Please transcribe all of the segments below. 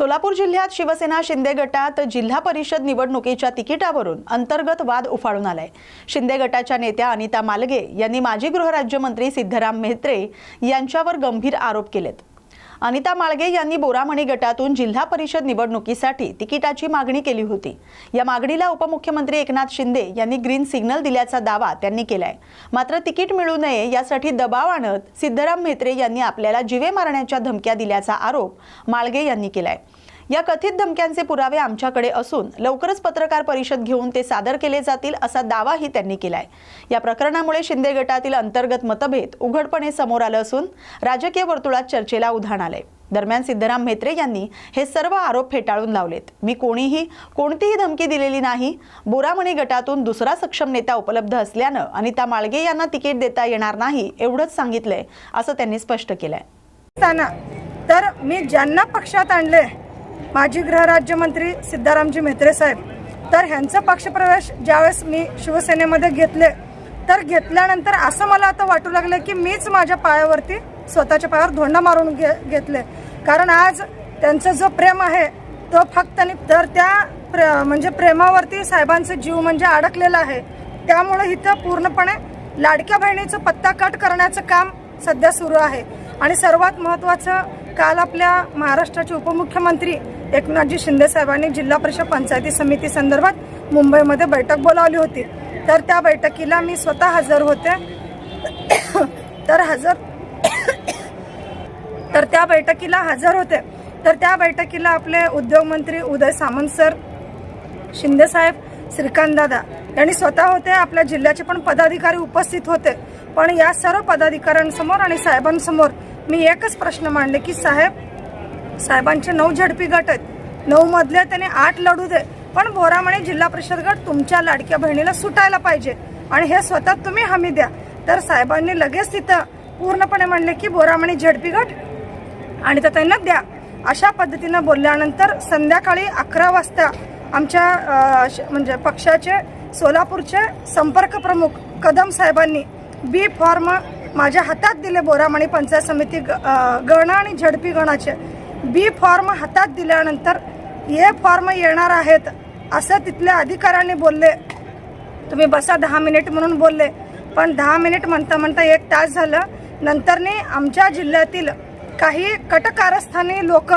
सोलापूर जिल्ह्यात शिवसेना शिंदे गटात जिल्हा परिषद निवडणुकीच्या तिकिटावरून अंतर्गत वाद उफाळून आलाय. शिंदे गटाच्या नेत्या अनिता मालगे यांनी माजी गृहराज्यमंत्री सिद्धराम मेहत्रे यांच्यावर गंभीर आरोप केलेत. अनिता माळगे यांनी बोरामणी गटातून जिल्हा परिषद निवडणुकीसाठी तिकिटाची मागणी केली होती. या मागणीला उपमुख्यमंत्री एकनाथ शिंदे यांनी ग्रीन सिग्नल दिल्याचा दावा त्यांनी केलाय. मात्र तिकीट मिळू नये यासाठी दबाव आणत सिद्धराम म्हेत्रे यांनी आपल्याला जिवे मारण्याच्या धमक्या दिल्याचा आरोप माळगे यांनी केलाय. या कथित धमक्यांचे पुरावे आमच्याकडे असून लवकरच पत्रकार परिषद घेऊन ते सादर केले जातील असा दावाही त्यांनी केलाय. या प्रकरणामुळे शिंदे गटातील अंतर्गत मतभेद उघडपणे समोर आलं असून राजकीय वर्तुळात चर्चेला उधाण आलंय. दरम्यान सिद्धराम म्हेत्रे यांनी हे सर्व आरोप फेटाळून लावलेत. मी कोणीही कोणतीही धमकी दिलेली नाही. बोरामणी गटातून दुसरा सक्षम नेता उपलब्ध असल्यानं अनिता माळगे यांना तिकीट देता येणार नाही एवढंच सांगितलंय असं त्यांनी स्पष्ट केलंय. तर मी ज्यांना पक्षात आणले माजी गृहराज्यमंत्री सिद्धारामजी म्हेत्रे साहेब. तर ह्यांचा पक्षप्रवेश ज्यावेळेस मी शिवसेनेमध्ये घेतले तर घेतल्यानंतर असं मला आता वाटू लागलं की मीच माझ्या पायावरती स्वतःच्या पायावर धोंडा मारून घे घेतले. कारण आज त्यांचं जो प्रेम आहे तो फक्त आणि तर त्या प्र म्हणजे प्रेमावरती साहेबांचा जीव म्हणजे अडकलेला आहे. त्यामुळं इथं पूर्णपणे लाडक्या बहिणीचं पत्ता कट करण्याचं काम सध्या सुरू आहे. आणि सर्वात महत्त्वाचं काल आपल्या महाराष्ट्राचे उपमुख्यमंत्री एकनाथजी शिंदे साहेबांनी जिल्हा परिषद पंचायती समिती संदर्भात मुंबईमध्ये बैठक बोलावली होती. तर त्या बैठकीला मी स्वतः हजर होते. तर हजर तर त्या बैठकीला हजर होते. तर त्या बैठकीला आपले उद्योगमंत्री उदय सामंत सर शिंदे साहेब श्रीकांत दादा यांनी स्वतः होते. आपल्या जिल्ह्याचे पण पदाधिकारी उपस्थित होते. पण या सर्व पदाधिकाऱ्यांसमोर आणि साहेबांसमोर मी एकच प्रश्न मांडले की साहेब साहेबांचे नऊ झडपी गट आहेत. नऊमधले त्याने आठ लढू दे. पण बोरामणे जिल्हा परिषद गट तुमच्या लाडक्या बहिणीला सुटायला पाहिजे आणि हे स्वतः तुम्ही हमी द्या. तर साहेबांनी लगेच तिथं पूर्णपणे म्हणले की बोरामणी झडपी गट आणि तर त्यांना द्या. अशा पद्धतीनं बोलल्यानंतर संध्याकाळी अकरा वाजता आमच्या म्हणजे पक्षाचे सोलापूरचे संपर्क प्रमुख कदम साहेबांनी बी फॉर्म माझ्या हातात दिले बोरामणी पंचायत समिती ग- गण आणि झडपी गणाचे. बी फॉर्म हातात दिल्यानंतर हे फॉर्म येणार आहेत असं तिथल्या अधिकाऱ्यांनी बोलले. तुम्ही बसा दहा मिनिट म्हणून बोलले. पण दहा मिनिट म्हणता म्हणता एक तास झालं. नंतरने आमच्या जिल्ह्यातील काही कटकारस्थानी लोक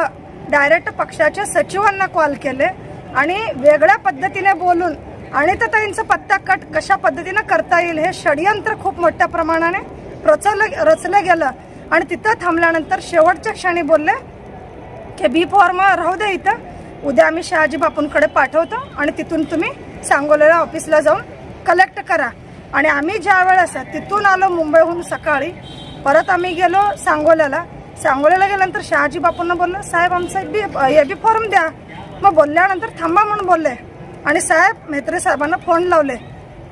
डायरेक्ट पक्षाच्या सचिवांना कॉल केले आणि वेगळ्या पद्धतीने बोलून आणि तर त्यांचा पत्ता कट कशा पद्धतीनं करता येईल हे षडयंत्र खूप मोठ्या प्रमाणाने रचलं रचलं गेलं. आणि तिथं थांबल्यानंतर शेवटच्या क्षणी बोलले की बी फॉर्म राहू दे इथं. उद्या आम्ही शहाजी बापूंकडे पाठवतो आणि तिथून तुम्ही सांगोलेला ऑफिसला जाऊन कलेक्ट करा. आणि आम्ही ज्या वेळेस तिथून आलो मुंबईहून सकाळी परत आम्ही गेलो सांगोल्याला. सांगोल्याला गेल्यानंतर शहाजी बापूंना बोललो साहेब आमचं बी ए बी फॉर्म द्या. मग बोलल्यानंतर थांबा म्हणून बोलले. आणि साहेब म्हेत्रे साहेबांना फोन लावले.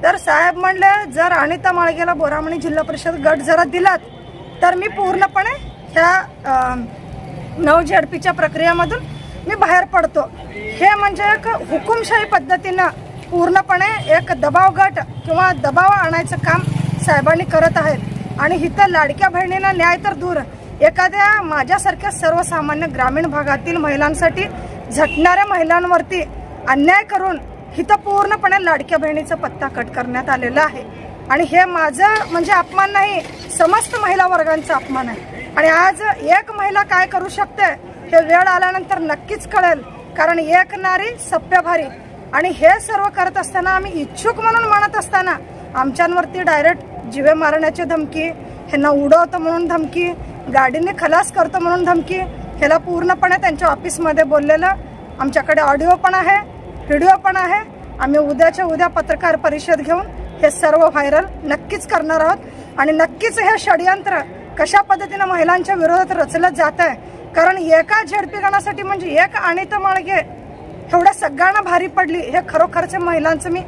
तर साहेब म्हणले जर अनिता माळगेला बोरामणी जिल्हा परिषद गट जरा दिलात तर मी पूर्णपणे ह्या अं, नऊ पीच्या प्रक्रियेमधून मी बाहेर पडतो. हे म्हणजे एक हुकुमशाही पद्धतीनं पूर्णपणे एक दबाव गट किंवा दबाव आणायचं काम साहेबांनी करत आहेत. आणि इथं लाडक्या बहिणींना न्याय तर दूर. एखाद्या माझ्यासारख्या सर्वसामान्य ग्रामीण भागातील महिलांसाठी झटणाऱ्या महिलांवरती अन्याय करून इथं पूर्णपणे लाडक्या बहिणीचा पत्ता कट करण्यात आलेला आहे. आणि हे माझं म्हणजे अपमान नाही समस्त महिला वर्गांचा अपमान आहे. आणि आज एक महिला काय करू शकते हे वेळ आल्यानंतर नक्कीच कळेल. कारण एक नारी सप्यभारी. आणि हे सर्व करत असताना आम्ही इच्छुक म्हणून म्हणत असताना आमच्यांवरती डायरेक्ट जीवे मारण्याची धमकी ह्यांना उडवतं म्हणून धमकी गाडीने खलास करतो म्हणून धमकी ह्याला पूर्णपणे त्यांच्या ऑफिसमध्ये बोललेलं आमच्याकडे ऑडिओ पण आहे व्हिडिओ पण आहे. आम्ही उद्याच्या उद्या पत्रकार परिषद घेऊन हे सर्व व्हायरल नक्कीच करणार आहोत. आणि नक्कीच हे षडयंत्र कशा पद्धतीनं महिलांच्या विरोधात रचलं जात आहे कारण एका झडपीकरणासाठी म्हणजे एक आणि तर माळगे एवढ्या सगळ्यांना भारी पडली. हे खरोखरचे महिलांचं मी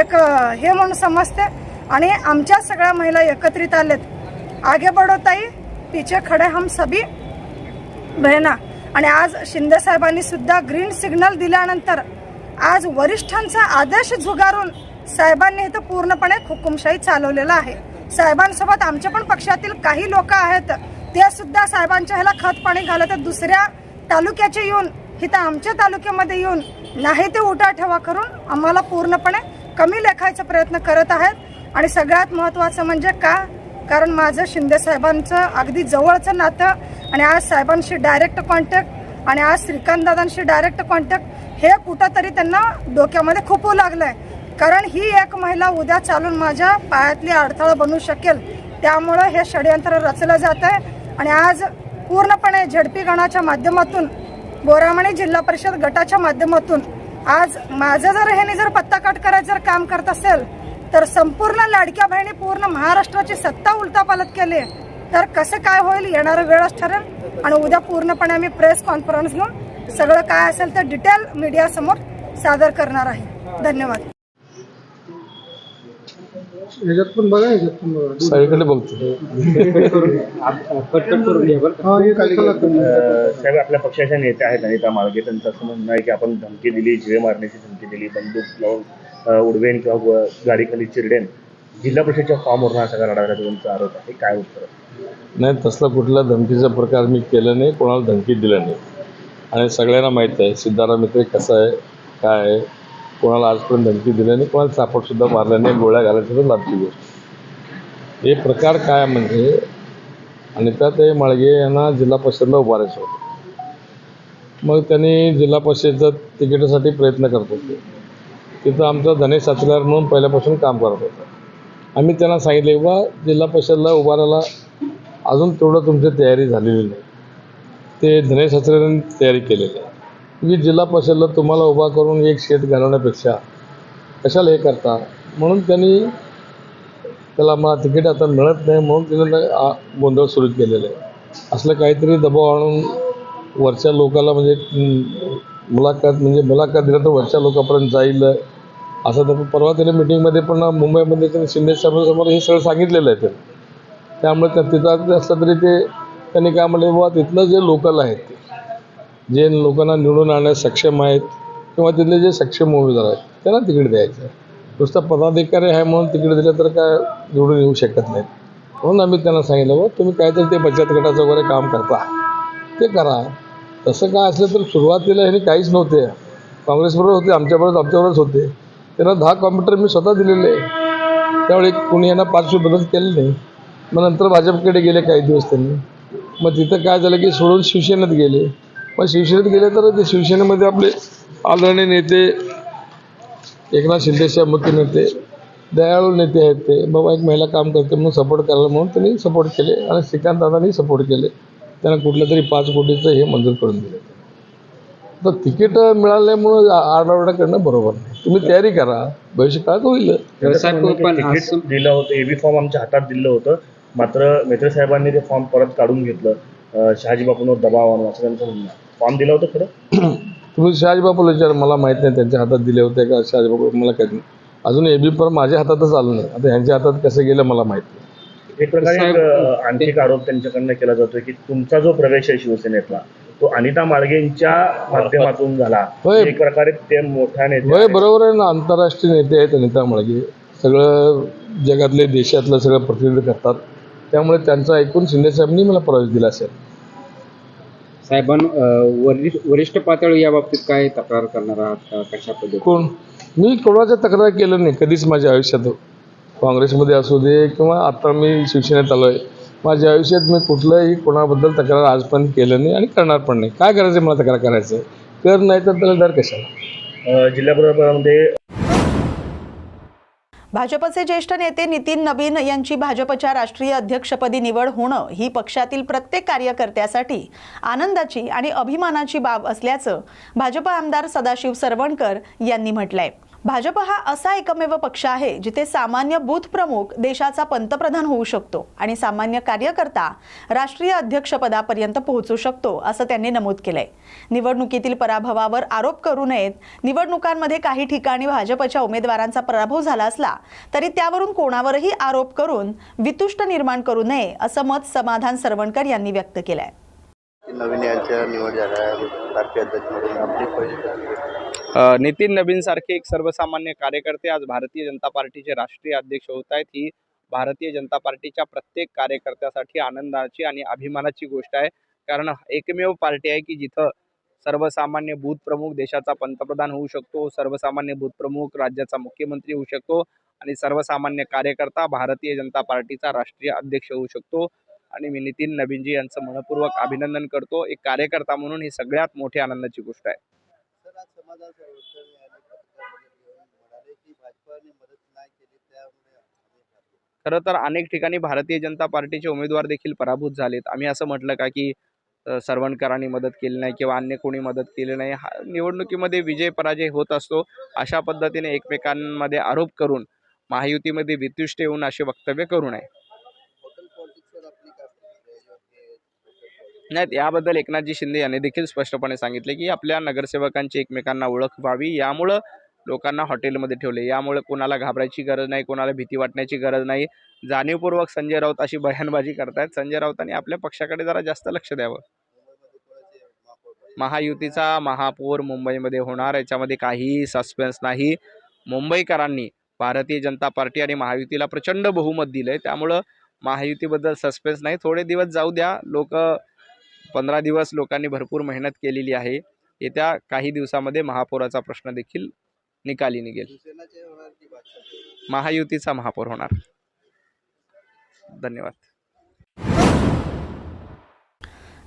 एक हे म्हणून समजते. आणि आमच्या सगळ्या महिला एकत्रित आलेत. आगे बढो तिचे खडे हम सभी. बहिणा. आणि आज शिंदेसाहेबांनी सुद्धा ग्रीन सिग्नल दिल्यानंतर आज वरिष्ठांचा आदेश झुगारून साहेबांनी इथं पूर्णपणे हुकुमशाही चालवलेला आहे. साहेबांसोबत आमच्या पण पक्षातील काही लोक आहेत ते सुद्धा साहेबांच्या ह्याला खत पाणी घालत दुसऱ्या तालुक्याचे येऊन इथं आमच्या तालुक्यामध्ये येऊन नाही ते उठा ठेवा करून आम्हाला पूर्णपणे कमी लेखायचा प्रयत्न करत आहेत. आणि सगळ्यात महत्त्वाचं म्हणजे का? कारण माझं शिंदे साहेबांचं अगदी जवळचं नातं आणि आज साहेबांशी डायरेक्ट कॉन्टॅक्ट आणि आज श्रीकांतदादांशी डायरेक्ट कॉन्टॅक्ट हे कुठंतरी त्यांना डोक्यामध्ये खुपऊ लागलं आहे कारण ही एक महिला उद्या चालून माझ्या पायातली अडथळा बनू शकेल. त्यामुळं हे षडयंत्र रचलं जात आहे आणि आज पूर्णपणे झडपी गणाच्या माध्यमातून बोरामणी जिल्हा परिषद गटाच्या माध्यमातून आज माझं जर ह्याने जर पत्ता कट करायचं जर काम करत असेल तर संपूर्ण लाडक्या बहिणी पूर्ण महाराष्ट्राची सत्ता उलटापालट केली तर कसं काय होईल येणारं वेळच ठरेल. आणि उद्या पूर्णपणे आम्ही प्रेस कॉन्फरन्स घेऊन सगळं काय असेल तर डिटेल मीडियासमोर सादर करणार आहे. धन्यवाद. ह्याच्यात पण बघा ह्याच्यात पण बघा. सगळीकडे बघतो. हा. हे? अ, साहेब आपल्या पक्षाच्या नेत्या आहेत अनिता माळगे. त्यांचं असं म्हणणं आहे की आपण धमकी दिली जिवे मारण्याची धमकी दिली बंदूक लावून अ, उडवेन किंवा ग- गाडीखाली चिरडेन. जिल्हा परिषदच्या फॉर्मवरून हा सगळा लढवण्याचा तुमचा आरोप आहे? काय उत्तर? नाही तसला कुठला धमकीचा प्रकार मी केला नाही कोणाला धमकी दिला नाही. आणि सगळ्यांना माहीत आहे सिद्धाराम मित्र कसं आहे काय आहे? कोणाला आजपर्यंत धमकी दिली नाही कोणाला चापटसुद्धा मारलं नाही गोळ्या घालायचं तर लाभची गोष्ट. हे प्रकार काय म्हणजे अनिताताई माळगे यांना जिल्हा परिषदला उभारायचं होतं. मग त्यांनी जिल्हा परिषदेचं तिकिटासाठी प्रयत्न करत होते. तिथं आमचा धनेश साचलार म्हणून पहिल्यापासून काम करत होता. आम्ही त्यांना सांगितले बा जिल्हा परिषदला उभारायला अजून तेवढं तुमची तयारी झालेली नाही. ते धनेश साचऱ्यांनी तयारी केलेली आहे. मी जिल्हा परिषदला तुम्हाला उभा करून एक शेत घालवण्यापेक्षा कशाला हे करता? म्हणून त्यांनी त्याला मला तिकीट आता मिळत नाही म्हणून तिने गोंधळ सुरू केलेला आहे. असलं काहीतरी दबाव आणून वरच्या लोकाला म्हणजे मुलाखत म्हणजे मुलाखत दिलं तर वरच्या लोकांपर्यंत जाईल. असं तर परवा त्याने मिटिंगमध्ये पण मुंबईमध्ये त्यांनी शिंदे साहेबांसमोर हे सगळं सांगितलेलं आहे त्यांनी. त्यामुळे त्या तिथं असलं तरी ते त्यांनी काय म्हणले बाबा तिथलं जे लोकल आहेत ते जे लोकांना निवडून आणण्यास सक्षम आहेत किंवा तिथले जे सक्षम उमेदवार आहेत त्यांना तिकीट द्यायचं. नुसता नुसतं पदाधिकारी आहे म्हणून तिकीट दिलं तर काय निवडून येऊ शकत नाहीत. म्हणून आम्ही त्यांना सांगितलं बाबा तुम्ही काहीतरी ते बचत गटाचं वगैरे काम करता. ते करा. तसं काय असलं तर सुरुवातीला ह्यांनी काहीच नव्हते. काँग्रेसबरोबर होते आमच्याबरोबर आमच्याबरोबरच होते. त्यांना दहा कॉम्प्युटर मी स्वतः दिलेले त्यावेळी कोणी यांना पाचशे बदल केले नाही. मग नंतर भाजपकडे गेले काही दिवस त्यांनी. मग तिथं काय झालं की सोडून शिवसेनेत गेले. मग शिवसेनेत गेले तर ते शिवसेनेमध्ये आपले आदरणीय नेते एकनाथ शिंदेसाहेब मुख्य नेते दयाळू नेते आहेत ते. बाबा एक महिला काम करते म्हणून सपोर्ट करायला म्हणून त्यांनी सपोर्ट केले आणि श्रीकांत दादांनी सपोर्ट केले. त्यांना कुठलं तरी पाच कोटीचं हे मंजूर करून दिले. तर तिकीट मिळाल्यामुळं आरडाओरडा करणं बरोबर नाही. तुम्ही तयारी करा. भविष्यकाळात होईल. दिलं होतं. एबी फॉर्म आमच्या हातात दिलं होतं. मात्र मेत्रे साहेबांनी ते फॉर्म परत काढून घेतलं. शहाजी बापूंवर दबाव आणून असं त्यांचं म्हणणं आहे. फॉर्म दिलं होतं खरं? तुम्ही शहाजीबापूला विचार मला माहीत नाही त्यांच्या हातात दिले होते का शहाजीबापू मला काही नाही. अजून एबी पण माझ्या हातातच आलं नाही. आता ह्यांच्या हातात कसं गेलं मला माहीत नाही. एक प्रकारे एक अ, आणखी एक आरोप त्यांच्याकडनं केला जातोय की तुमचा जो प्रवेश आहे शिवसेनेतला तो अनिता माळगेंच्या माध्यमातून झाला. होय. एक प्रकारे ते मोठ्या नेते होय आहेत. बरोबर आहे ना. आंतरराष्ट्रीय नेते आहेत अनिता माळगे. सगळं जगातले देशातलं सगळं प्रतिनिधित्व करतात. त्यामुळे त्यांचं ऐकून शिंदेसाहेबांनी मला प्रवेश दिला असेल. साहेबां वरिष्ठ वरिष्ठ पातळी या बाबतीत काय तक्रार करणार आहात? का कशा पद्धतीने? कोण? मी कोणाच्या तक्रार केलं नाही कधीच माझ्या आयुष्यात. काँग्रेसमध्ये असू दे किंवा आता मी शिवसेनेत आलो आहे माझ्या आयुष्यात मी कुठलंही कोणाबद्दल तक्रार आजपर्यंत केलं नाही आणि करणार पण नाही. काय करायचं मला तक्रार करायचं कर नाही तर त्याला डर कशाला? जिल्हा परिषदेमध्ये भाजपचे ज्येष्ठ नेते नितीन नवीन यांची भाजपच्या राष्ट्रीय अध्यक्षपदी निवड होणं ही पक्षातील प्रत्येक कार्यकर्त्यासाठी आनंदाची आणि अभिमानाची बाब असल्याचं भाजप आमदार सदाशिव सरवणकर यांनी म्हटलंय. भाजप हा असा एकमेव पक्ष आहे जिथे सामान्य बूथ प्रमुख देशाचा पंतप्रधान होऊ शकतो आणि सामान्य कार्यकर्ता राष्ट्रीय अध्यक्षपदापर्यंत पोहोचू शकतो असं त्यांनी नमूद केलंय. निवडणुकीतील पराभवावर आरोप करू नयेत. निवडणुकांमध्ये काही ठिकाणी भाजपच्या उमेदवारांचा पराभव झाला असला तरी त्यावरून कोणावरही आरोप करून वितुष्ट निर्माण करू नये असं मत समाधान सरवणकर यांनी व्यक्त केलंय. नवीन यांच्या निवड झाल्या. नितीन नवीनसारखे एक सर्वसामान्य कार्यकर्ते आज भारतीय जनता पार्टीचे राष्ट्रीय अध्यक्ष होत आहेत. ही भारतीय जनता पार्टीच्या प्रत्येक कार्यकर्त्यासाठी आनंदाची आणि अभिमानाची गोष्ट आहे. कारण एकमेव पार्टी आहे की जिथं सर्वसामान्य बूथ प्रमुख देशाचा पंतप्रधान होऊ शकतो सर्वसामान्य बूथ प्रमुख राज्याचा मुख्यमंत्री होऊ शकतो आणि सर्वसामान्य कार्यकर्ता भारतीय जनता पार्टीचा राष्ट्रीय अध्यक्ष होऊ शकतो. आणि मी नितीन नवीनजी यांचं मनपूर्वक अभिनंदन करतो. एक कार्यकर्ता म्हणून ही सगळ्यात मोठी आनंदाची गोष्ट आहे. खरं तर अनेक ठिकाणी भारतीय जनता पार्टीचे उमेदवार देखील पराभूत झालेत. आम्ही असं म्हटलं का की सर्वणकरांनी मदत केली नाही किंवा अन्य कोणी मदत केली नाही. हा निवडणुकीमध्ये विजय पराजय होत असतो अशा पद्धतीने एकमेकांमध्ये आरोप करून महायुतीमध्ये वितुष्ट येऊन असे वक्तव्य करू नये. नाहीत. याबद्दल एकनाथजी शिंदे यांनी देखील स्पष्टपणे सांगितले की आपल्या नगरसेवकांची एकमेकांना ओळख व्हावी. यामुळं लोकांना हॉटेलमध्ये ठेवले. यामुळे कोणाला घाबरायची गरज नाही कोणाला भीती वाटण्याची गरज नाही. जाणीवपूर्वक संजय राऊत अशी बयानबाजी करतायत. संजय राऊतांनी आपल्या पक्षाकडे जरा जास्त लक्ष द्यावं. महायुतीचा महापौर मुंबईमध्ये होणार. याच्यामध्ये काहीही सस्पेन्स नाही. मुंबईकरांनी भारतीय जनता पार्टी आणि महायुतीला प्रचंड बहुमत दिलं आहे त्यामुळं महायुतीबद्दल सस्पेन्स नाही. थोडे दिवस जाऊ द्या. लोक पंधरा दिवस लोकांनी भरपूर मेहनत केलेली आहे. येत्या काही दिवसामध्ये महापौराचा प्रश्न देखील निकाली निघेल महायुतीचा महापौर होणार. धन्यवाद.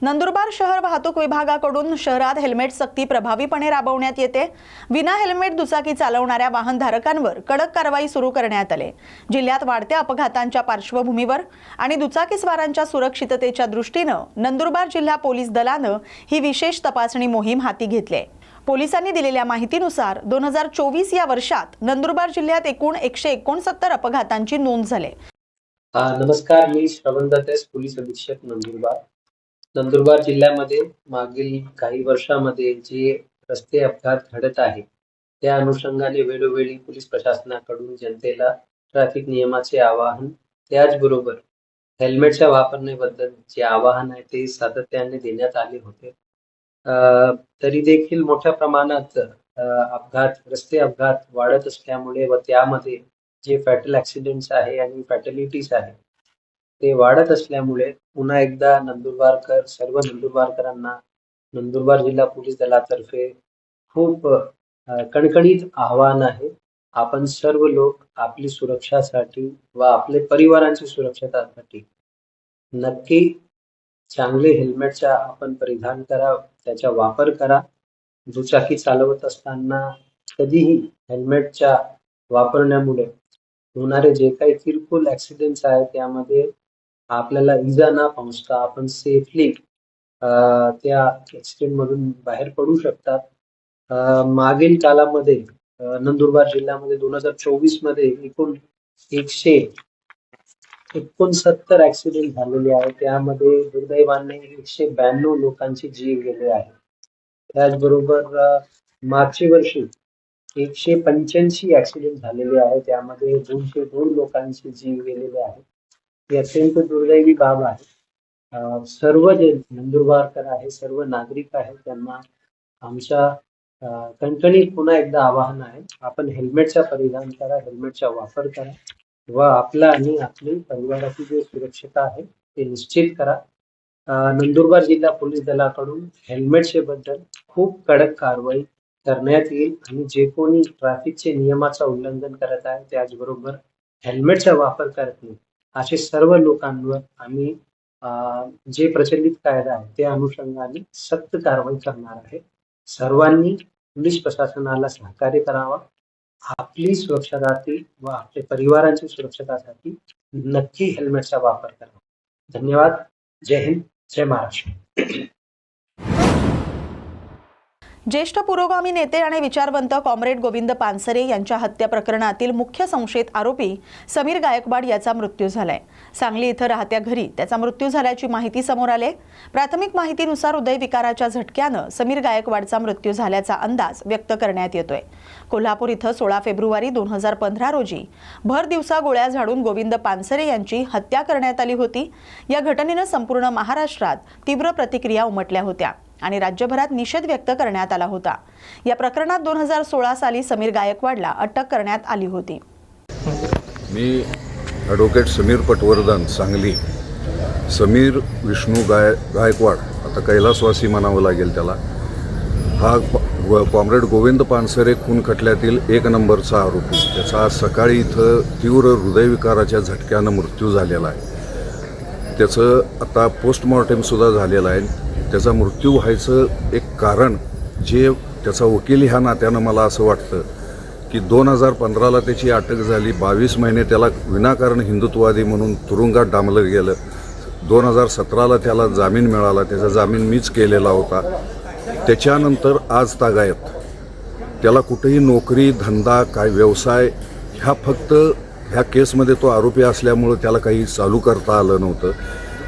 नंदुरबार शहर वाहतूक विभागाकडून शहरात हेल्मेट सक्ती प्रभावीपणे राबवण्यात येते. विना हेल्मेट दुचाकी चालवणाऱ्या वाहनधारकांवर कडक कारवाई सुरू करण्यात आले. जिल्ह्यात वाढत्या अपघातांच्या पार्श्वभूमीवर आणि दुचाकीस्वारांच्या सुरक्षिततेच्या दृष्टीनं नंदुरबार जिल्हा पोलीस दलानं ही विशेष तपासणी मोहीम हाती घेतली आहे. पोलिसांनी दिलेल्या माहितीनुसार दोन हजार चोवीस या वर्षात नंदुरबार जिल्ह्यात एकूण एकशे एकोणसत्तर अपघातांची नोंद झाली. नमस्कार मी श्रवण दत्तेस पोलीस अधीक्षक नंदुरबार. नंदुरबार जिल्ह्यामध्ये मागील काही वर्षामध्ये जे रस्ते अपघात घडत आहे त्या अनुषंगाने वेळोवेळी पोलीस प्रशासनाकडून जनतेला ट्रॅफिक नियमाचे आवाहन त्याचबरोबर हेल्मेटच्या वापरण्याबद्दल जे आवाहन आहे ते सातत्याने देण्यात आले होते. तरी देखील मोठ्या प्रमाणात अपघात रस्ते अपघात वाढत असल्यामुळे व त्यामध्ये जे फॅटल ऍक्सिडेंट्स आहे आणि फॅटलिटीज आहे ते वाढत असल्यामुळे पुन्हा एकदा नंदुरबारकर सर्व नंदुरबारकरांना नंदुरबार जिल्हा पोलीस दलातर्फे खूप कणकणीत आव्हान आहे. आपण सर्व लोक आपली सुरक्षासाठी व आपले परिवारांची सुरक्षतासाठी नक्की चांगले हेल्मेटचा आपण परिधान करा त्याचा वापर करा. दुचाकी चालवत असताना कधीही हेल्मेटच्या वापरण्यामुळे होणारे जे काही किरकोळ ऍक्सिडेंट्स आहेत त्यामध्ये आपल्याला इजा ना पोहोचता आपण सेफली त्या ऍक्सिडेंट मधून बाहेर पडू शकतात. मागील काळामध्ये नंदुरबार जिल्ह्यामध्ये दोन हजार चोवीसमध्ये एकूण एकशे एकोणसत्तर ऍक्सिडेंट झालेले आहे. त्यामध्ये दुर्दैवाने एकशे ब्याण्णव लोकांचे जीव गेले आहे. त्याचबरोबर मागच्या वर्षी एकशे पंच्याऐंशी ऍक्सिडेंट झालेले आहे. त्यामध्ये दोनशे दोन लोकांचे जीव गेलेले आहेत ही अत्यंत दुर्दैवी बाब आहे. सर्व जे नंदुरबारकर आहे सर्व नागरिक आहेत त्यांना आमच्या कणकणीत पुन्हा एकदा आवाहन आहे आपण हेल्मेटचा परिधान करा हेल्मेटचा वापर करा. व आपला आणि आपली परिवाराची जी सुरक्षता आहे ते निश्चित करा. नंदुरबार जिल्हा पोलीस दलाकडून हेल्मेटचे बद्दल खूप कडक कारवाई करण्यात येईल आणि जे कोणी ट्रॅफिकचे नियमाचा उल्लंघन करत आहे त्याचबरोबर हेल्मेटचा वापर करत नाही असे सर्व लोकांवर आम्ही अं, जे प्रचलित कायदा आहे त्या अनुषंगाने सक्त कारवाई करणार आहे. सर्वांनी पोलीस प्रशासनाला सहकार्य करावा. आपली सुरक्षासाठी व आपल्या परिवारांची सुरक्षतासाठी नक्की हेल्मेटचा वापर करावा. धन्यवाद. जय हिंद. जय महाराष्ट्र. ज्येष्ठ पुरोगामी नेते आणि विचारवंत कॉम्रेड गोविंद पानसरे यांच्या हत्या प्रकरणातील मुख्य संशयित आरोपी समीर गायकवाड याचा मृत्यू झालाय. सांगली इथं राहत्या घरी त्याचा मृत्यू झाल्याची माहिती समोर आले प्राथमिक माहितीनुसार हृदयविकाराच्या झटक्यानं समीर गायकवाडचा मृत्यू झाल्याचा अंदाज व्यक्त करण्यात येतोय. कोल्हापूर इथं सोळा फेब्रुवारी दोन हजार पंधरा रोजी भर दिवसा गोळ्या झाडून गोविंद पानसरे यांची हत्या करण्यात आली होती. या घटनेनं संपूर्ण महाराष्ट्रात तीव्र प्रतिक्रिया उमटल्या होत्या आणि राज्यभरात निषेध व्यक्त करण्यात आला होता. या प्रकरणात दोन हजार सोळा साली समीर गायकवाडला अटक करण्यात आली होती. मी ॲडव्होकेट समीर पटवर्धन सांगली समीर विष्णू गाय गायकवाड आता कैलासवासी म्हणावं लागेल त्याला हा कॉम्रेड गोविंद पानसरे खून खटल्यातील एक नंबरचा आरोपी. त्याचा आज सकाळी इथं तीव्र हृदयविकाराच्या झटक्यानं मृत्यू झालेला आहे. त्याचं आता पोस्टमॉर्टेमसुद्धा झालेलं आहे. त्याचा मृत्यू व्हायचं एक कारण जे त्याचा वकील ह्या नात्यानं मला असं वाटतं की दोन हजार पंधराला त्याची अटक झाली बावीस महिने त्याला विनाकारण हिंदुत्ववादी म्हणून तुरुंगात डांबलं गेलं. दोन हजार सतराला त्याला जामीन मिळाला. त्याचा जामीन मीच केलेला होता. त्याच्यानंतर आज तागायत. त्याला कुठेही नोकरी धंदा काय व्यवसाय ह्या फक्त ह्या केसमध्ये तो आरोपी असल्यामुळं त्याला काही चालू करता आलं नव्हतं.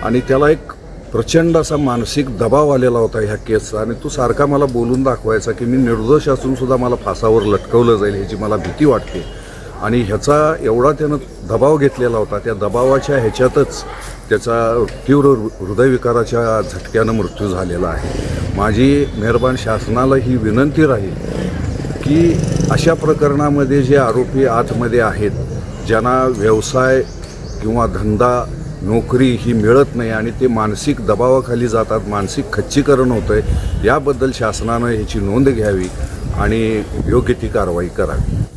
आणि त्याला एक प्रचंड असा मानसिक दबाव आलेला होता ह्या केसचा. आणि तो सारखा मला बोलून दाखवायचा की मी निर्दोष असूनसुद्धा मला फासावर लटकवलं जाईल ह्याची मला भीती वाटते. आणि ह्याचा एवढा त्यानं दबाव घेतलेला होता त्या दबावाच्या ह्याच्यातच त्याचा तीव्र हृ- हृदयविकाराच्या झटक्यानं मृत्यू झालेला आहे. माझी मेहरबान शासनाला ही विनंती राहील की अशा प्रकरणामध्ये जे आरोपी आतमध्ये आहेत ज्यांना व्यवसाय किंवा धंदा नोकरी ही मिळत नाही आणि ते मानसिक दबावाखाली जातात मानसिक खच्चीकरण होतं आहे याबद्दल शासनानं ह्याची नोंद घ्यावी आणि योग्य ती कारवाई करावी.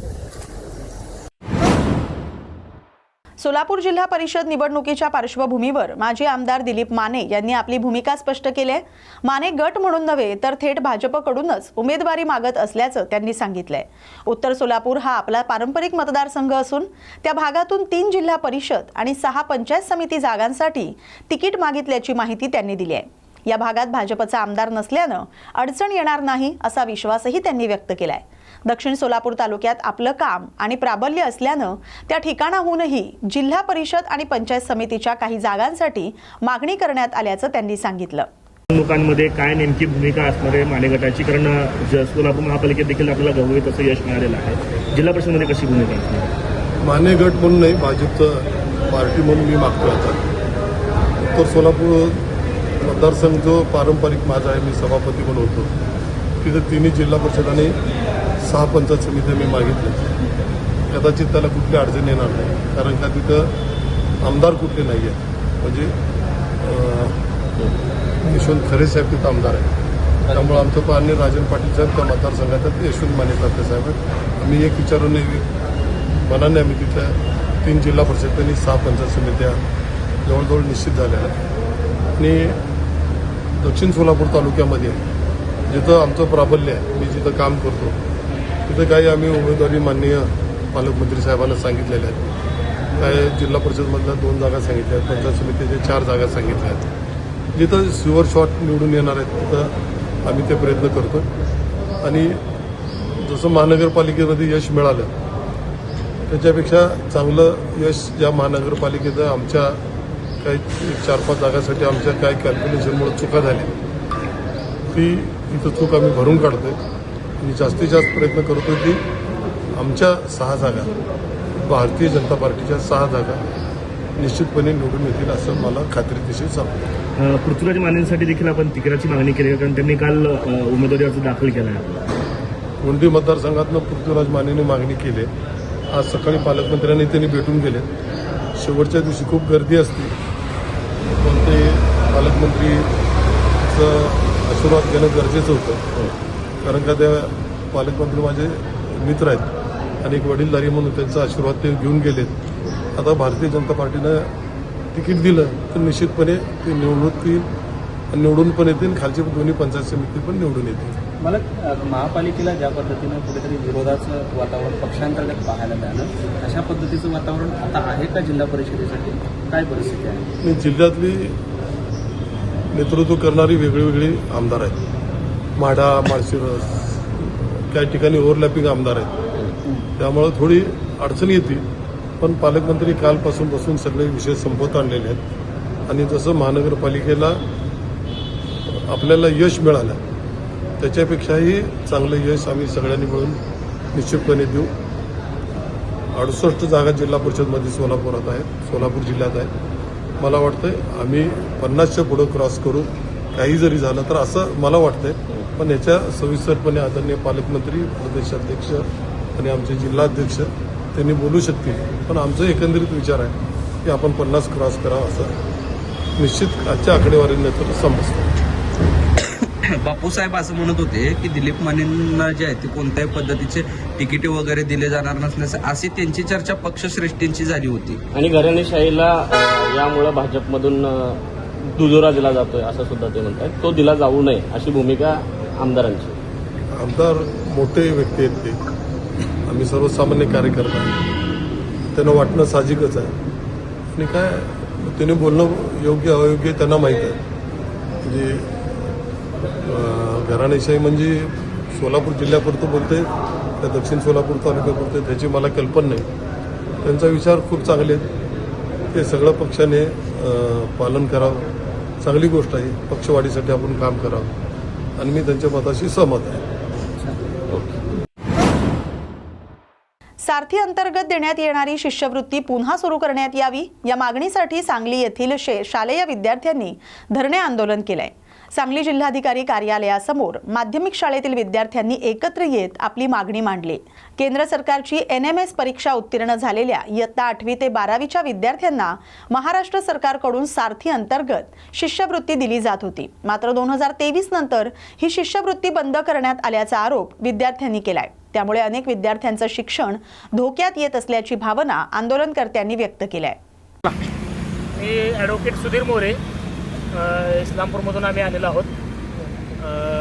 सोलापूर जिल्हा परिषद निवडणुकीच्या पार्श्वभूमीवर माजी आमदार दिलीप माने यांनी आपली भूमिका स्पष्ट केली आहे. माने गट म्हणून नव्हे तर थेट भाजपकडूनच उमेदवारी मागत असल्याचं त्यांनी सांगितलंय. उत्तर सोलापूर हा आपला पारंपरिक मतदारसंघ असून त्या भागातून तीन जिल्हा परिषद आणि सहा पंचायत समिती जागांसाठी तिकीट मागितल्याची माहिती त्यांनी दिली आहे. या भागात भाजपचा आमदार नसल्यानं अडचण येणार नाही असा विश्वासही त्यांनी व्यक्त केला आहे दक्षिण सोलापूर तालुक्यात आपलं काम आणि प्राबल्य असल्यानं त्या ठिकाणाहूनही जिल्हा परिषद आणि पंचायत समितीच्या काही जागांसाठी मागणी करण्यात आल्याचं त्यांनी सांगितलं. निवडणुकांमध्ये काय नेमकी भूमिका असणार आहे? माने गटाची कारण ज- सोलापूर महापालिकेत देखील आपल्याला गवळीत असं यश मिळालेलं आहे. जिल्हा परिषदेमध्ये कशी भूमिका असणार आहे? माने गट म्हणून नाही भाजपचं पार्टी म्हणून मी मागतो आता. उत्तर सोलापूर मतदारसंघ जो पारंपरिक माझा आहे मी सभापती पण होतो. तिथं तिन्ही जिल्हा परिषद आणि सहा पंचायत समित्या मी मागितल्या. कदाचित त्याला कुठली अडचण येणार नाही. कारण का तिथं आमदार कुठले नाही आहेत म्हणजे यशवंत खरे साहेब तिथं आमदार आहे त्यामुळं आमचं पाहणे राजन पाटील साहेब त्या मतदारसंघात आहेत यशवंत माने तात्या साहेब आहेत. आम्ही एक विचारून मनाने आम्ही तिथल्या तीन जिल्हा परिषद आणि सहा पंचायत समित्या जवळजवळ निश्चित झाल्या आहेत. आणि दक्षिण सोलापूर तालुक्यामध्ये जिथं आमचं प्राबल्य आहे मी जिथं काम करतो तिथं काही आम्ही उमेदवारी माननीय पालकमंत्री साहेबांना सांगितलेल्या आहेत. काय जिल्हा परिषदमधल्या दोन जागा सांगितल्या आहेत पंचायत समितीच्या चार जागा सांगितल्या आहेत. जिथं सिवर शॉट निवडून येणार आहेत तिथं आम्ही ते प्रयत्न करतो आणि जसं महानगरपालिकेमध्ये यश मिळालं त्याच्यापेक्षा चांगलं यश या महानगरपालिकेचं आमच्या काही चार पाच जागासाठी आमच्या काय कॅल्क्युलेशनमुळे चुका झाल्या ती तिथं चूक आम्ही भरून काढतोय. आणि जास्तीत जास्त प्रयत्न करतोय की आमच्या सहा जागा भारतीय जनता पार्टीच्या सहा जागा निश्चितपणे निवडून येतील असं मला खात्रीदेशीर सांगतो अ, पृथ्वीराज मानेंसाठी देखील आपण तिकिटाची मागणी केली कारण त्यांनी काल उमेदवारी अर्ज दाखल केला आहे. गोंदी मतदारसंघातनं पृथ्वीराज मानेने मागणी केली. आज सकाळी पालकमंत्र्यांनी त्यांनी भेटून गेले. शेवटच्या दिवशी खूप गर्दी असते. पण ते पालकमंत्रीचं आशीर्वाद घेणं गरजेचं होतं. कारण का त्या पालकमंत्री माझे मित्र आहेत. आणि एक वडीलधारी म्हणून त्यांचा आशीर्वाद ते घेऊन गेलेत. आता भारतीय जनता पार्टीनं तिकीट दिलं तर निश्चितपणे ते निवडणुकीत निवडून पण येतील. खालची दोन्ही पंचायत समिती पण निवडून येतील. मला महापालिकेला ज्या पद्धतीनं कुठेतरी विरोधाचं वातावरण पक्षांतर्गत पाहायला मिळालं अशा पद्धतीचं वातावरण आता आहे का जिल्हा परिषदेसाठी? काय परिस्थिती आहे? जिल्ह्यातली नेतृत्व करणारी वेगळी वेगळी आमदार आहेत. माढा माळशिरस काही ठिकाणी ओव्हरलॅपिंग आमदार आहेत. त्यामुळं थोडी अडचण येते पण पालकमंत्री कालपासून बसून सगळे विषय संपवत आणलेले आहेत. आणि जसं महानगरपालिकेला आपल्याला यश मिळालं त्याच्यापेक्षाही चांगलं यश आम्ही सगळ्यांनी मिळून निश्चितपणे देऊ. अडुसष्ट जागा जिल्हा परिषदमध्ये सोलापुरात आहेत सोलापूर जिल्ह्यात आहेत. मला वाटतंय आम्ही पन्नासच्या पुढं क्रॉस करू. काही जरी झालं तर असं मला वाटतंय पण याच्या सविस्तरपणे आदरणीय पालकमंत्री प्रदेशाध्यक्ष आणि आमचे जिल्हाध्यक्ष त्यांनी बोलू शकतील. पण आमचा एकंदरीत विचार आहे की आपण पन्नास क्रॉस करावं असं निश्चित आजच्या आकडेवारीने तर समजतं. बापूसाहेब असं म्हणत होते की दिलीप मानेंना जे आहे ते कोणत्याही पद्धतीचे तिकिटे वगैरे दिले जाणार नसल्याचं अशी त्यांची चर्चा पक्षश्रेष्ठींची झाली होती. आणि घराणेशाहीला यामुळं भाजपमधून दुजोरा दिला जातोय असं सुद्धा ते म्हणतात तो दिला जाऊ नये अशी भूमिका आमदारांची. आमदार मोठे व्यक्ती आहेत ते. आम्ही सर्वसामान्य कार्यकर्ता त्यांना वाटणं साहजिकच आहे. आणि काय त्याने बोलणं योग्य अयोग्य त्यांना माहीत आहे. म्हणजे घराणेशाही म्हणजे सोलापूर जिल्ह्यापुरतं बोलते त्या दक्षिण सोलापूर तालुक्यापुरते त्याची मला कल्पना नाही. त्यांचा विचार खूप चांगले आहेत. ते सगळं पक्षाने पालन करावं. चांगली गोष्ट आहे. पक्षवाढीसाठी आपण काम करावं. आणि मी त्यांच्या मताशी सहमत आहे. सारथी अंतर्गत देण्यात येणारी शिष्यवृत्ती पुन्हा सुरू करण्यात यावी या मागणीसाठी सांगली येथील शे शालेय विद्यार्थ्यांनी धरणे आंदोलन केलंय. सांगली जिल्हाधिकारी कार्यालयासमोर माध्यमिक शाळेतील विद्यार्थ्यांनी एकत्र येत आपली मागणी मांडली. केंद्र सरकारची एन एम एस परीक्षा उत्तीर्ण झालेल्या इयत्ता आठवी ते बारावीच्या विद्यार्थ्यांना महाराष्ट्र सरकारकडून सारथी अंतर्गत शिष्यवृत्ती दिली जात होती. मात्र दोन हजार तेवीस नंतर ही शिष्यवृत्ती बंद करण्यात आल्याचा आरोप विद्यार्थ्यांनी केलाय. त्यामुळे अनेक विद्यार्थ्यांचं शिक्षण धोक्यात येत असल्याची भावना आंदोलनकर्त्यांनी व्यक्त केली आहे. मी ॲडव्होकेट सुधीर मोरे इस्लामपूरमधून आम्ही आलेलो आहोत.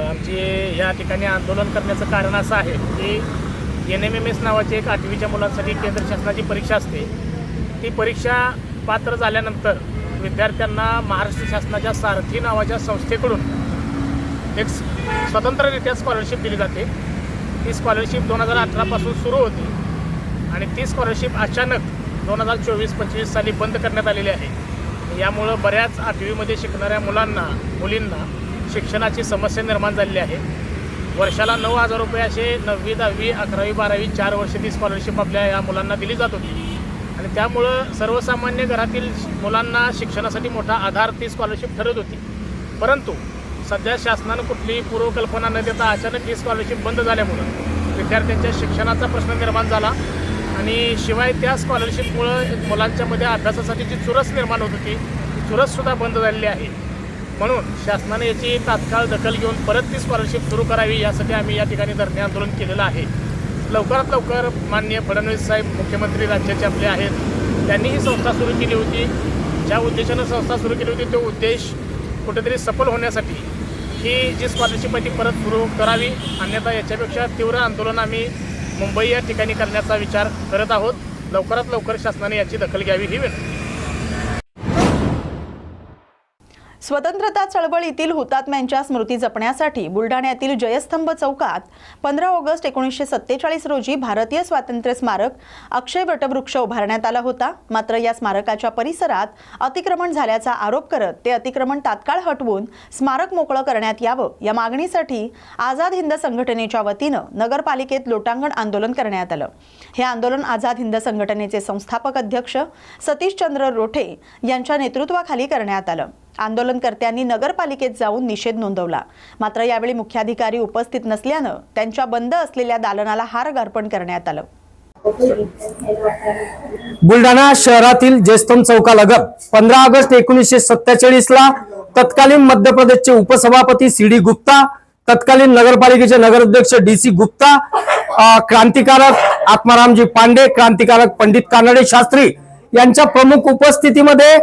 आमची या ठिकाणी आंदोलन करण्याचं कारण असं आहे की एन एम एम एस नावाची एक आठवीच्या मुलांसाठी केंद्र शासनाची परीक्षा असते. ती परीक्षा पात्र झाल्यानंतर विद्यार्थ्यांना महाराष्ट्र शासनाच्या सारथी नावाच्या संस्थेकडून एक स्वतंत्ररित्या स्कॉलरशिप दिली जाते. ती स्कॉलरशिप दोन हजार अठरापासून सुरू होती आणि ती स्कॉलरशिप अचानक दोन हजार चोवीस पंचवीस साली बंद करण्यात आलेली आहे. यामुळं बऱ्याच आठवीमध्ये शिकणाऱ्या मुलांना मुलींना शिक्षणाची समस्या निर्माण झालेली आहे. वर्षाला नऊ हजार रुपये असे नववी दहावी अकरावी बारावी चार वर्ष ती स्कॉलरशिप आपल्या या मुलांना दिली जात होती. आणि त्यामुळं सर्वसामान्य घरातील मुलांना शिक्षणासाठी मोठा आधार ती स्कॉलरशिप ठरत होती. परंतु सध्या शासनानं कुठलीही पूर्वकल्पना न देता अचानक ही स्कॉलरशिप बंद झाल्यामुळं विद्यार्थ्यांच्या शिक्षणाचा प्रश्न निर्माण झाला. आणि शिवाय त्या स्कॉलरशिपमुळं मुलांच्यामध्ये अभ्यासासाठी जी चुरस निर्माण होत होती ती चुरससुद्धा बंद झालेली आहे. म्हणून शासनाने याची तात्काळ दखल घेऊन परत ती स्कॉलरशिप सुरू करावी यासाठी आम्ही या ठिकाणी धरणे आंदोलन केलेलं आहे. लवकरात लवकर माननीय फडणवीस साहेब मुख्यमंत्री राज्याचे आपले आहेत. त्यांनी ही संस्था सुरू केली होती. ज्या उद्देशानं संस्था सुरू केली होती तो उद्देश कुठेतरी सफल होण्यासाठी ही जी स्कॉलरशिप आहे ती परत सुरू करावी. अन्यथा याच्यापेक्षा तीव्र आंदोलन आम्ही मुंबई या ठिकाणी करण्याचा विचार करत आहोत. लवकरात लवकर शासनाने याची दखल घ्यावी ही विनंती. स्वतंत्रता चळवळीतील हुतात्म्यांच्या स्मृती जपण्यासाठी बुलढाण्यातील जयस्तंभ चौकात पंधरा ऑगस्ट एकोणीसशे सत्तेचाळीस रोजी भारतीय स्वातंत्र्य स्मारक अक्षय वटवृक्ष उभारण्यात आला होता. मात्र या स्मारकाच्या परिसरात अतिक्रमण झाल्याचा आरोप करत ते अतिक्रमण तात्काळ हटवून स्मारक मोकळं करण्यात यावं या मागणीसाठी आझाद हिंद संघटनेच्या वतीनं नगरपालिकेत लोटांगण आंदोलन करण्यात आलं. हे आंदोलन आझाद हिंद संघटनेचे संस्थापक अध्यक्ष सतीशचंद्र रोठे यांच्या नेतृत्वाखाली करण्यात आलं. आंदोलनकर्त्यांनी नगरपालिकेत जाऊन निषेध नोंदवला. मात्र यावेळी मुख्याधिकारी उपस्थित नसल्यानं त्यांच्या बंद असलेल्या दालनाला हार अर्पण करण्यात आलं. बुलढाणा शहरातील जयस्तंभ चौकालगत पंधरा ऑगस्ट एकोणीसशे सत्तेचाळीस ला तत्कालीन मध्य प्रदेशचे उपसभापती सी डी गुप्ता तत्कालीन नगरपालिकेचे नगराध्यक्ष डी सी गुप्ता क्रांतिकारक आत्मारामजी पांडे क्रांतिकारक पंडित कानडे शास्त्री यांच्या प्रमुख उपस्थितीमध्ये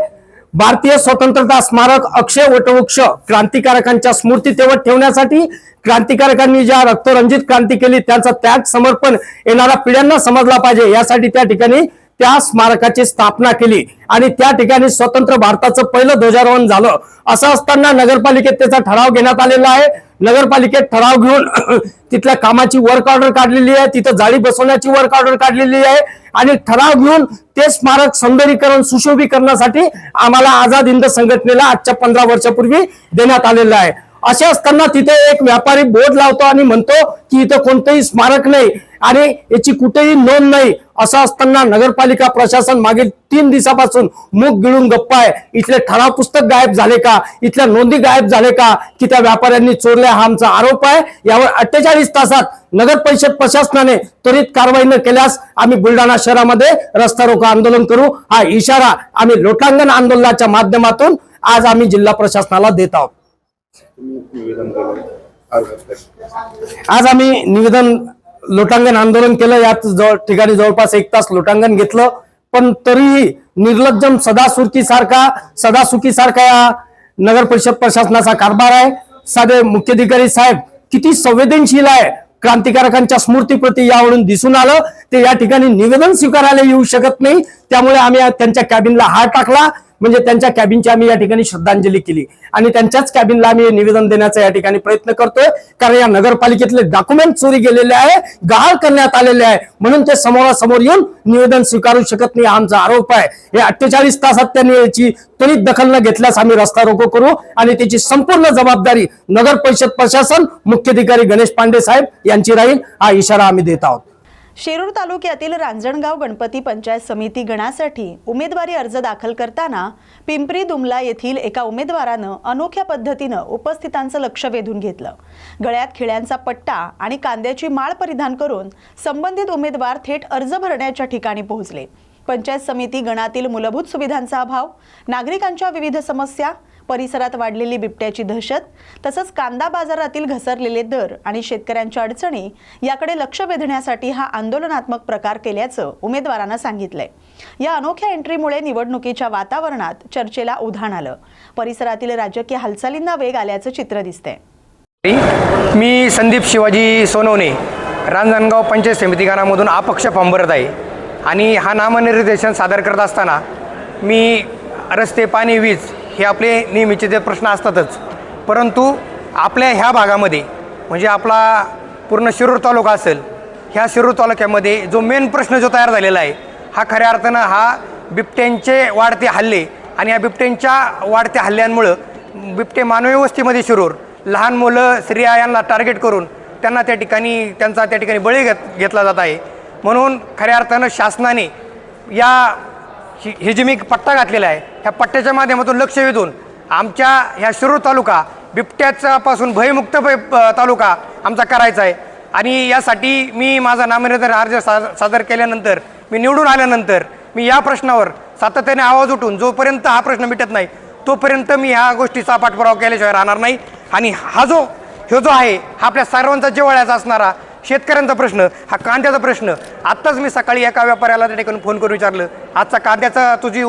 भारतीय स्वतंत्रता स्मारक अक्षय वटवृक्ष क्रांतिकारकांच्या स्मृती तेवत ठेवण्यासाठी क्रांतिकारकांनी ज्या रक्तरंजित क्रांती केली त्यांचा त्याग समर्पण येणाऱ्या पिढ्यांना समजला पाहिजे. यासाठी त्या ठिकाणी त्या स्मारकाची स्थापना केली. आणि त्या ठिकाणी स्वतंत्र भारताचं पहिलं ध्वजारोहण झालं. असं असताना नगरपालिकेत त्याचा ठराव घेण्यात आलेला आहे. नगरपालिकेत ठराव घेऊन तिथल्या कामाची वर्क ऑर्डर काढलेली आहे. तिथं जाळी बसवण्याची वर्क ऑर्डर काढलेली आहे. आणि ठराव घेऊन ते स्मारक सौंदर्यीकरण सुशोभीकरणासाठी आम्हाला आझाद हिंद संघटनेला आजच्या पंधरा वर्षापूर्वी देण्यात आलेलं आहे. असे असताना तिथे एक व्यापारी बोर्ड लावतो आणि म्हणतो की इथं कोणतंही स्मारक नाही. आणि याची कुठेही नोंद नाही. असं असताना नगरपालिका प्रशासन मागील तीन दिवसापासून मुख गिळून गप्पा आहे. इथले ठराव पुस्तक गायब झाले का? इथल्या नोंदी गायब झाले का? की त्या व्यापाऱ्यांनी चोरल्या हा आमचा आरोप आहे. यावर अठ्ठेचाळीस तासात नगर परिषद प्रशासनाने त्वरित कारवाई न केल्यास आम्ही बुलढाणा शहरामध्ये रस्ता रोको आंदोलन करू. हा इशारा आम्ही लोटांगण आंदोलनाच्या माध्यमातून आज आम्ही जिल्हा प्रशासनाला देत आहोत. आज आम्ही निवेदन लोटांगण आंदोलन केलं यात जवळ ठिकाणी जवळपास एक तास लोटांगण घेतलं. पण तरीही निर्लज्जम सदासुरकी सारखा सदासुखी सारखा या नगर परिषद प्रशासनाचा कारभार आहे. साधे मुख्याधिकारी साहेब किती संवेदनशील आहे. क्रांतिकारकांच्या स्मृतीप्रती यावरून दिसून आलं. ते या ठिकाणी निवेदन स्वीकारायला येऊ शकत नाही. त्यामुळे आम्ही त्यांच्या कॅबिनला हार टाकला. म्हणजे त्यांच्या कॅबिनची आम्ही या ठिकाणी श्रद्धांजली केली. आणि त्यांच्याच कॅबिनला आम्ही हे निवेदन देण्याचा या ठिकाणी प्रयत्न करतोय. कारण या नगरपालिकेतले डॉक्युमेंट चोरी गेलेले आहे गहाळ करण्यात आलेले आहे. म्हणून ते समोरासमोर येऊन निवेदन स्वीकारू शकत नाही हा आमचा आरोप आहे. हे अठ्ठेचाळीस तासात त्यांनी याची त्वरित दखल न घेतल्यास आम्ही रस्ता रोको करू. आणि त्याची संपूर्ण जबाबदारी नगर परिषद प्रशासन मुख्याधिकारी गणेश पांडे साहेब यांची राहील. हा इशारा आम्ही देत आहोत. शिरूर तालुक्यातील रांजणगाव गणपती पंचायत समिती गणासाठी उमेदवारी अर्ज दाखल करताना पिंपरी दुमला येथील एका उमेदवारानं अनोख्या पद्धतीनं उपस्थितांचं लक्ष वेधून घेतलं. गळ्यात खिळ्यांचा पट्टा आणि कांद्याची माळ परिधान करून संबंधित उमेदवार थेट अर्ज भरण्याच्या ठिकाणी पोहोचले. पंचायत समिती गणातील मूलभूत सुविधांचा अभाव नागरिकांच्या विविध समस्या परिसरात वाढलेली बिबट्याची दहशत तसंच कांदा बाजारातील घसरलेले दर आणि शेतकऱ्यांच्या अडचणी याकडे लक्ष वेधण्यासाठी हा आंदोलनात्मक प्रकार केल्याचं उमेदवारानं सांगितलंय. या अनोख्या एंट्रीमुळे निवडणुकीच्या वातावरणात चर्चेला उधाण आलं. परिसरातील राजकीय हालचालींना वेग आल्याचं चित्र दिसतंय. मी संदीप शिवाजी सोनवणे रांजणगाव पंचायत समिती गानामधून अपक्ष फॉर्म भरत आहे आणि हा नामनिर्देशन सादर करत असताना मी रस्ते पाणी वीज हे आपले नेहमीचे जे प्रश्न असतातच. परंतु आपल्या ह्या भागामध्ये म्हणजे आपला पूर्ण शिरूर तालुका असेल ह्या शिरूर तालुक्यामध्ये जो मेन प्रश्न जो तयार झालेला आहे हा खऱ्या अर्थानं हा बिबट्यांचे वाढते हल्ले आणि या बिबट्यांच्या वाढत्या हल्ल्यांमुळं बिबटे मानवी वस्तीमध्ये शिरूर लहान मुलं स्त्रिया यांना टार्गेट करून त्यांना त्या ठिकाणी त्यांचा त्या ठिकाणी बळी घेत घेतला जात आहे. म्हणून खऱ्या अर्थानं शासनाने या ही हे जे मी पट्टा घातलेला आहे ह्या पट्ट्याच्या माध्यमातून लक्ष वेधून आमच्या ह्या शिरूर तालुका बिबट्याच्यापासून भयमुक्त भय तालुका आमचा करायचा आहे. आणि यासाठी मी माझा नामनिर्धार अर्ज सा सादर केल्यानंतर मी निवडून आल्यानंतर मी या प्रश्नावर सातत्याने आवाज उठून जोपर्यंत हा प्रश्न मिटत नाही तोपर्यंत मी ह्या गोष्टीचा पाठपुरावा केल्याशिवाय राहणार नाही. आणि हा जो ह्यो जो आहे हा आपल्या सर्वांचा जिव्हाळ्याचा असणारा शेतकऱ्यांचा प्रश्न हा कांद्याचा प्रश्न. आत्ताच मी सकाळी एका व्यापाऱ्याला त्या ठिकाणी फोन करून विचारलं आजचा कांद्याचा तुझी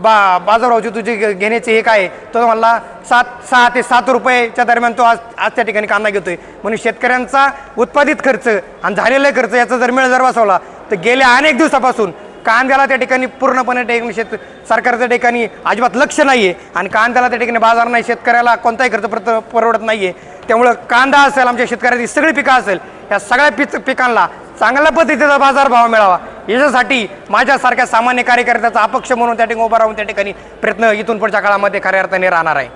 बा बाजारभावची तुझी घेण्याची हे काय आहे? तो म्हणला सात सहा ते सात रुपयेच्या दरम्यान तो आज आज त्या ठिकाणी कांदा घेतोय. म्हणून शेतकऱ्यांचा उत्पादित खर्च आणि झालेला खर्च याचा जर मेळ जर बसवला तर गेल्या अनेक दिवसापासून कांद्याला त्या ठिकाणी पूर्णपणे ठिकाणी शेत सरकारच्या ठिकाणी अजिबात लक्ष नाही आहे आणि कांद्याला त्या ठिकाणी बाजार नाही शेतकऱ्याला कोणताही खर्च परत परवडत नाही आहे त्यामुळं कांदा असेल आमच्या शेतकऱ्याची सगळी पिकं असेल या सगळ्या पिक पिकांना चांगल्या पद्धतीचा बाजारभाव मिळावा. याच्यासाठी माझ्यासारख्या सामान्य कार्यकर्त्याचा अपक्ष म्हणून त्या ठिकाणी उभा राहून त्या ठिकाणी प्रयत्न इथून पुढच्या काळामध्ये खऱ्या अर्थाने राहणार आहे.